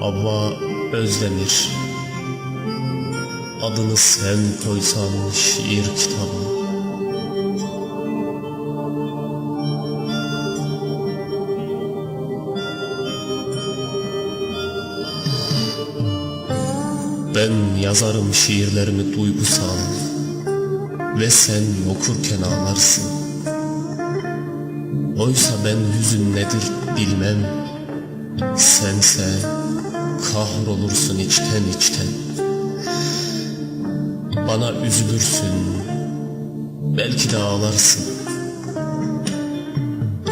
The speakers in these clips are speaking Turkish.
Havva Özdemir. Adını sen koysan şiir kitabı. Ben yazarım şiirlerimi duygusal Ve sen okurken ağlarsın. Oysa ben hüzün nedir bilmem. Sense kahrolursun içten içten. Bana üzülürsün. Belki de ağlarsın.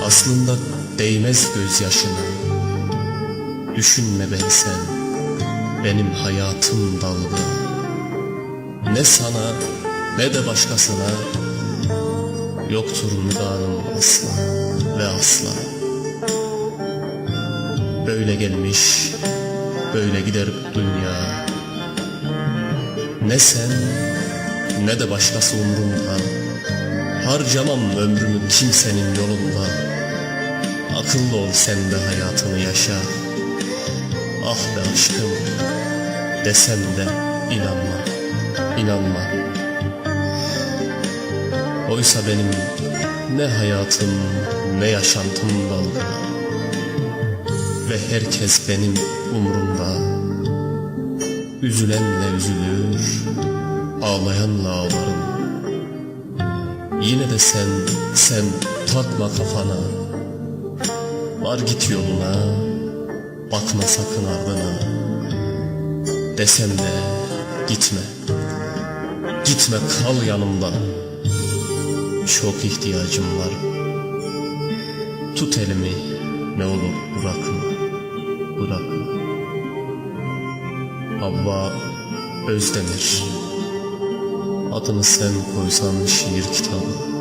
Aslında değmez gözyaşına. Düşünme beni sen. Benim hayatım dalga. Ne sana ne de başkasına. Yoktur müdanım asla ve asla. Böyle gelmiş, böyle gider dünya. Ne sen, ne de başkası umrumda. Harcamam ömrümü kimsenin yolunda. Akıllı ol sen de hayatını yaşa. Ah be aşkım, desem de inanma, inanma. Oysa benim ne hayatım ne yaşantım dalga Ve herkes benim umrumda. Üzülenle üzülür, ağlayanla ağlarım. Yine de sen, sen takma kafana. Var git yoluna, bakma sakın ardına. Desem de gitme, gitme kal yanımda. Çok ihtiyacım var. Tut elimi, ne olur bırakma, bırakma. Havva Özdemir, adını sen koysan şiir kitabı.